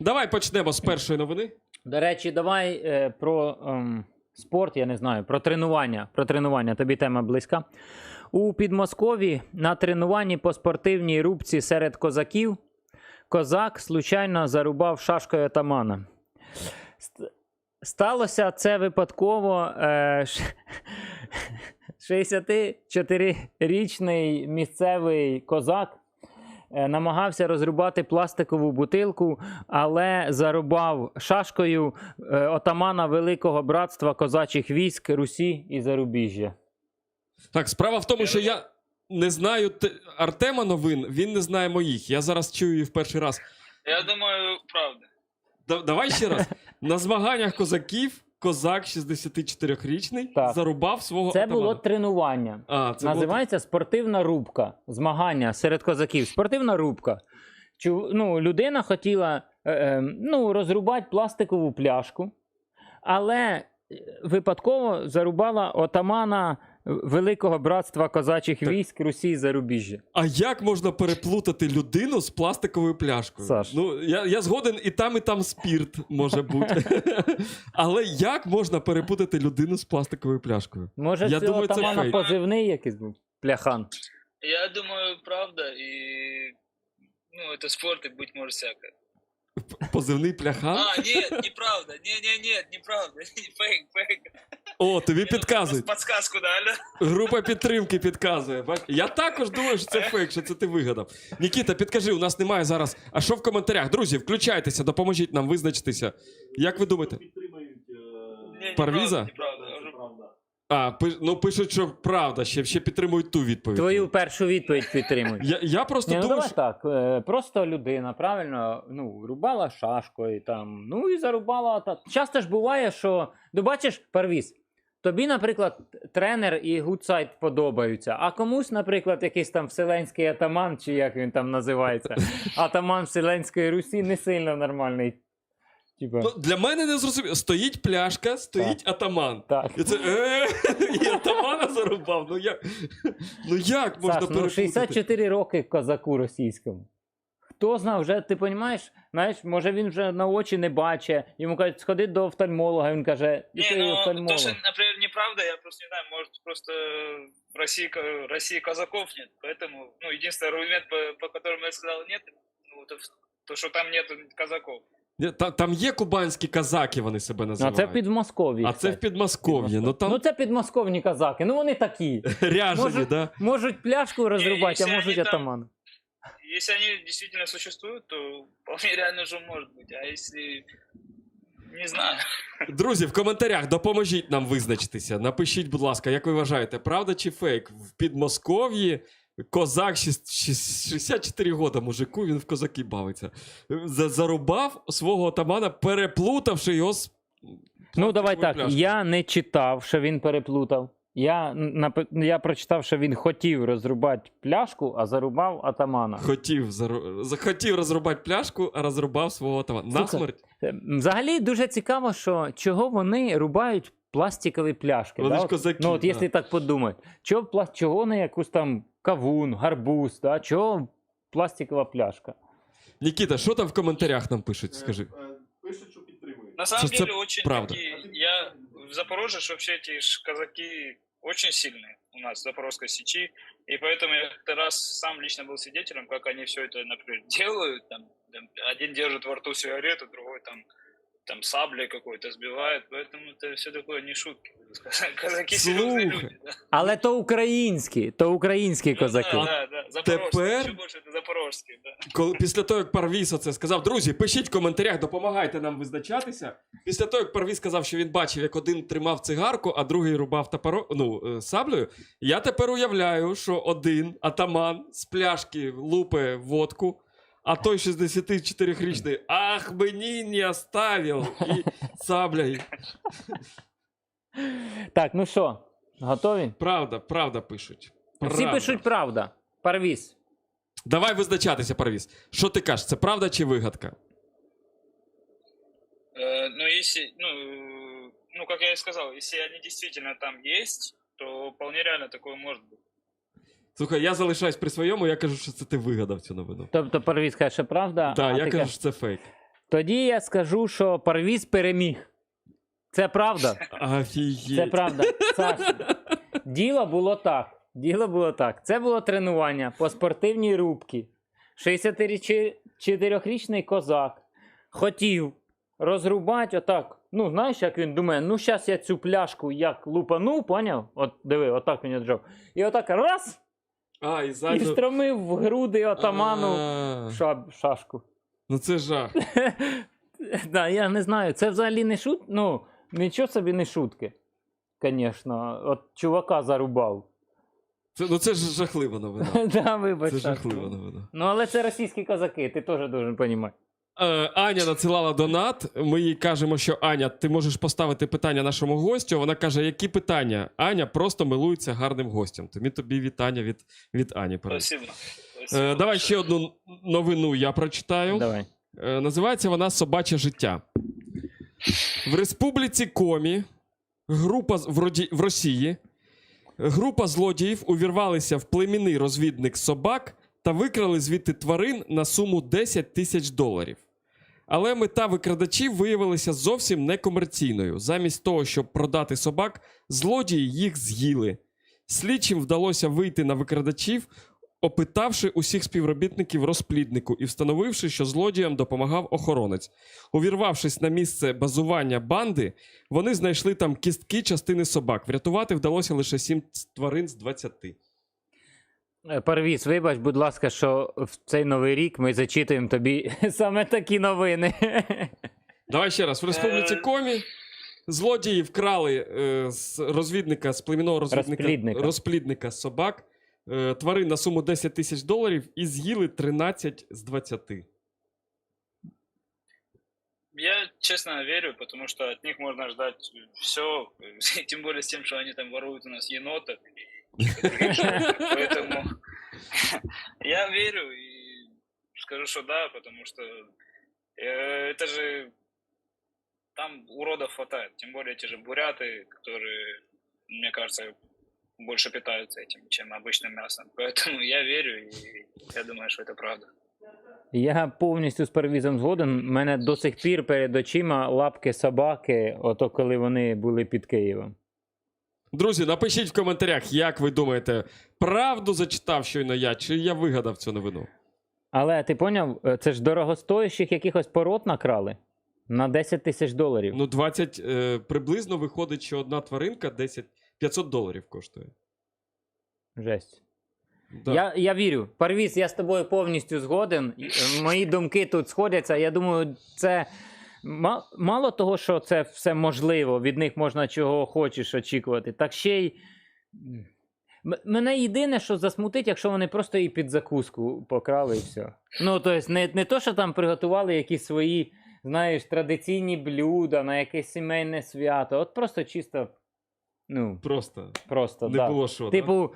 Давай почнемо з першої новини. До речі, давай е, про ем, спорт, я не знаю, про тренування. Про тренування, тобі тема близька. У Підмоскові на тренуванні по спортивній рубці серед козаків козак случайно зарубав шашкою атамана. Сталося це випадково. Е, 64-річний місцевий козак намагався розрубати пластикову бутилку, але зарубав шашкою е, отамана Великого братства козачих військ Русі і Зарубіжжя. Так, справа в тому, що я не знаю Артема новин, він не знає моїх. Я зараз чую її в перший раз. Я думаю, правда. Давай ще раз. На змаганнях козаків козак 64-річний Так. зарубав свого Це атамана. було тренування. А, це було... Називається спортивна рубка. Змагання серед козаків. Спортивна рубка. Чу, ну, людина хотіла е, е, ну, розрубати пластикову пляшку, але е, випадково зарубала отамана Великого братства козачих Так. військ Русі Зарубіжжя. А як можна переплутати людину з пластиковою пляшкою? Саш. Ну, я, я згоден, і там, і там спірт може бути. Але як можна перепутати людину з пластиковою пляшкою? Може, Я думаю, це фейк. позивний якийсь був? Пляхан. Я думаю, правда, и ну, это спорт, и быть может всякое. Позивний пляхан? А, нет, неправда. Не-не-нет, неправда. Фейк, фейк. О, тобі Мне підказують. Подсказку дали. Група підтримки підказує. Я також думаю, що це фейк, що це ти вигадав. Нікіта, підкажи, у нас немає зараз. А що в коментарях? Друзі, включайтеся, допоможіть нам визначитися. Як ви думаєте? Неправда, неправда. А, ну пишуть, що правда, ще, ще підтримують ту відповідь. Твою першу відповідь підтримуй. Я, я просто Ні, ну думаю, давай що... так. е, Просто людина, правильно, ну, рубала шашкою там, ну і зарубала. Та... Часто ж буває, що. Ну, бачиш, Парвіз, тобі, наприклад, тренер і гудсайт подобаються, а комусь, наприклад, якийсь там вселенський атаман, чи як він там називається, атаман Вселенської Русі не сильно нормальний. Типа, Ну, для мене не зрозуміло. Стоїть пляшка, стоїть атаман. так. І це е, і атамана зарубав. Ну як, ну як можна Саш, ну переплутати? 64 роки козаку російському. Хто знав, вже ти розумієш, знаєш, може він вже на очі не бачить, йому кажуть, сходи до офтальмолога, він каже, Не, який ну, офтальмолог? то, что, например, неправда, я просто не знаю, может, просто в России, ко- России казаков нет, поэтому, ну, единственный аргумент, по, по которому я сказал нет, ну, то, то, что там нет казаков. Та- Там є кубанські казаки, вони себе Ну, називають. це в Підмосков'ї. А це в. Підмосков'ї. Ну там Ну це підмосковні казаки, ну вони такі. ряжені, може- да? Можуть пляшку розрубати, а можуть атамана. Если они действительно существуют, то вполне реально же может быть, а если... Не знаю. Друзі, в коментарях допоможіть нам визначитися. Напишіть, будь ласка, як ви вважаєте, правда чи фейк? В Підмосков'ї козак шість- шість- 64 года мужику, він в козаки бавиться. Зарубав свого отамана, переплутавши його з. Ну давай так. пляшкою. Я не читав, що він переплутав. Я, я прочитав, що він хотів розрубати пляшку, а зарубав атамана. Хотів, зару... захотів розрубати пляшку, а розрубав свого. Слухай, Насмерть? Е, Взагалі дуже цікаво, що чого вони рубають пластикові пляшки. Вони да? ж От, козаки, Ну, от да. якщо так подумати, чого, пла- чого не якусь там кавун, гарбуз, да? чого пластикова пляшка? Нікіта, що там в коментарях нам пишуть? Скажи. Е, Пишуть, що підтримують. На самом деле очень правда. такие... Я в Запорожье, что вообще эти ж казаки очень сильные у нас в Запорожской сечи, и поэтому я как-то раз сам лично был свидетелем, как они все это, например, делают. Там, там один держит во рту сигарету, другой там там саблей какой-то сбивает, поэтому это все такое не шутки. Казаки серьезные люди. Да. Але то українські, то українські Ну козаки. Да, да, да. Тепер- запорожские, да. Коли після того, як Парвіс це сказав, друзі, пишіть в коментарях, допомагайте нам визначатися. Після того, як Парвіс сказав, що він бачив, як один тримав цигарку, а другий рубав топоро... ну, е, саблею. Я тепер уявляю, що один атаман з пляшки лупе водку, а той 64-річний ах, мені не оставив і саблею. Так, ну що, готові? Правда, правда пишуть. Всі Правда. пишуть правда. Парвіз. Давай визначатися, Парвіс. Що ти кажеш, це правда чи вигадка? Э, Ну, если, ну, э, ну, как я и сказал, если они действительно там есть, то вполне реально такое может быть. Слухай, я залишаюсь при своєму, я кажу, що це ти вигадав цю новину. Тобто Парвіз каже, що правда, Так, а я ти кажу, кажеш, що це фейк. Тоді я скажу, що Парвіз переміг. Це правда. Офігеть. Це правда. Саш, діло було так. Діло було так. Це було тренування по спортивній рубці. 64-річний козак хотів розрубати отак. Ну, знаєш, як він думає, ну зараз я цю пляшку як лупану, поняв? От диви, отак він віджав. І отак раз, А, і і ззаду... встромив в груди отаману шаб, шашку. Ну це жах. да, я не знаю, це взагалі не шут. Ну, нічого собі не шутки. Звісно, от чувака зарубав. Це, ну це ж жахлива новина. да, вибач. Це Сашко. жахлива новина. Ну, але це російські козаки, ти теж должен розуміти. Е, Аня надсилала донат. Ми їй кажемо, що Аня, ти можеш поставити питання нашому гостю. Вона каже, які питання? Аня просто милується гарним гостем. Тому тобі вітання від, від Ані. перед. Спасибо. Спасибо Е, давай ще одну новину я прочитаю. Давай. Е, називається вона Собаче життя. В Республіці Комі група в, Роді... в Росії. Група злодіїв увірвалися в племінний розвідник собак та викрали звідти тварин на суму 10 тисяч доларів. Але мета викрадачів виявилася зовсім некомерційною. Замість того, щоб продати собак, злодії їх з'їли. Слідчим вдалося вийти на викрадачів, опитавши усіх співробітників розпліднику і встановивши, що злодіям допомагав охоронець. Увірвавшись на місце базування банди, вони знайшли там кістки частини собак. Врятувати вдалося лише 7 тварин з 20. Е, Парвіз, вибач, будь ласка, що в цей новий рік ми зачитуємо тобі саме такі новини. Давай ще раз. В республіці Е. Комі злодії вкрали е, з розвідника з племінного розвідника Розплідника. розплідника собак. е, Тварин на суму 10 тисяч доларів і з'їли 13 з 20. Я честно верю, потому что от них можно ждать все, тем более с тем, что они там воруют у нас енотов. и других животных. Поэтому я верю и скажу, что да, потому что э, это же там уродов хватает, тем более те же буряты, которые, мне кажется, больше питаются этим, чем обычным мясом. Поэтому я верю и я думаю, что это правда. Я повністю з Парвізом згоден. У мене до сих пір перед очима лапки собаки, ото коли вони були під Києвом. Друзі, напишіть в коментарях, як ви думаєте, правду зачитав щойно я, чи я вигадав цю новину? Але ти поняв, е, це ж дорогостоящих якихось пород накрали на 10 тисяч доларів. Ну, 20 е, приблизно виходить, що одна тваринка 10 500 доларів коштує. Жесть. Да. Я, я вірю. Парвіз, я з тобою повністю згоден. Мої думки тут сходяться. Я думаю, це мало того, що це все можливо, від них можна чого хочеш очікувати. Так ще й. Мене єдине, що засмутить, якщо вони просто її під закуску покрали і все. Ну, тобто, не, не то, що там приготували якісь свої, знаєш, традиційні блюда на якесь сімейне свято. От просто чисто. Ну, Просто просто. не да. було що. Типу,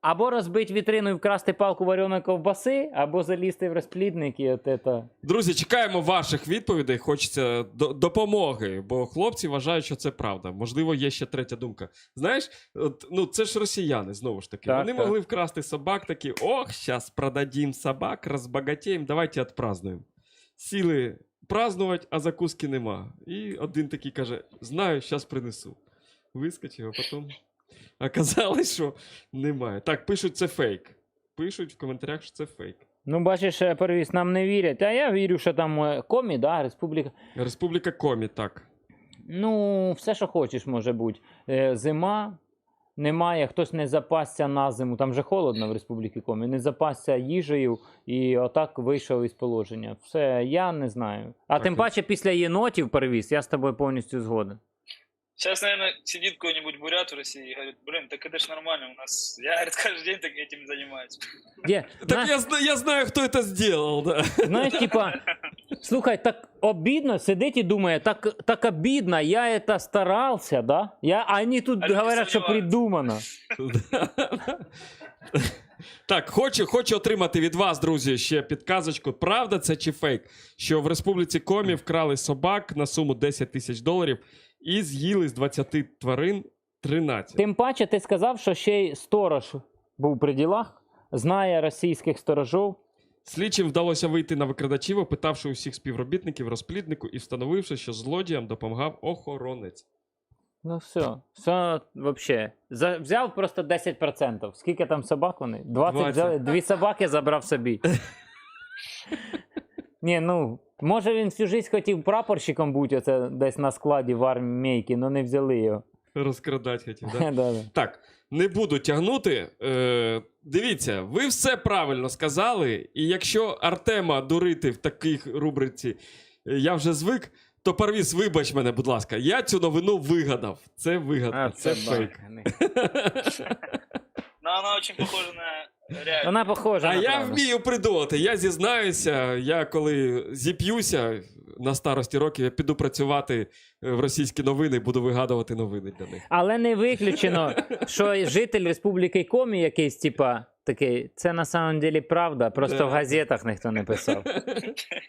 або розбити вітрину і вкрасти палку вареної ковбаси, або залізти в розплідник і от это. Друзі, чекаємо ваших відповідей. Хочеться допомоги, бо хлопці вважають, що це правда. Можливо, є ще третя думка. Знаєш, от, ну це ж росіяни, знову ж таки. Так, Вони так. могли вкрасти собак, такі: ох, зараз продадим собак, розбагатіємо, давайте відпразднуємо. Сіли празднувати, а закуски нема. І один такий каже: знаю, зараз принесу. Вискочив, а потім оказалось, що немає. Так, пишуть, це фейк. Пишуть в коментарях, що це фейк. Ну, бачиш, е, нам не вірять. А я вірю, що там е, комі, да, республіка. Республіка Комі, так. Ну, все, що хочеш, може бути. Е, Зима. Немає, хтось не запасся на зиму, там же холодно в Республіці Комі, не запасся їжею і отак вийшов із положення. Все, я не знаю. А Так, тим паче після єнотів перевіз, я з тобою повністю згоден. Сейчас, наверное, сидит какой-нибудь бурят в России и говорит, блин, так это ж нормально, у нас, я, говорит, каждый день так этим занимаюсь. Де, Так на- я, зна- я знаю, хто це зробив, да. Знаєш, типа, слухай, так обидно, сидить і думає, так, так обидно, я это старался, да? Я, а они тут А люди говорят, що сомневаются. придумано. Так, хочу, хочу отримати від вас, друзі, ще підказочку. Правда це чи фейк? Що в Республіці Комі вкрали собак на суму 10 тисяч доларів і з'їли з 20 тварин 13. Тим паче, ти сказав, що ще й сторож був при ділах, знає російських сторожів. Слідчим вдалося вийти на викрадачів, опитавши усіх співробітників розпліднику і встановивши, що злодіям допомагав охоронець. Ну все, все вообще. За, взяв просто 10%. Скільки там собак вони? 20, 20. взяли, дві собаки забрав собі. Ні, ну, може він всю життя хотів прапорщиком бути оце десь на складі в армійки, але не взяли його. Розкрадати хотів, да? Да-да. Так, не буду тягнути. Е, дивіться, ви все правильно сказали, і якщо Артема дурити в таких рубриці е, я вже звик, то Парвіс, вибач мене, будь ласка, я цю новину вигадав. Це вигадка, А, це, це фейк. Но она очень похожа на реальную. Вона похожа. А на я правду. вмію придумати. Я зізнаюся, я коли зіп'юся на старості років, я піду працювати е, в російські новини і буду вигадувати новини для них. Але не виключено, що житель Республіки Комі якийсь, типа, такий, це на самом деле правда, просто в газетах ніхто не писав.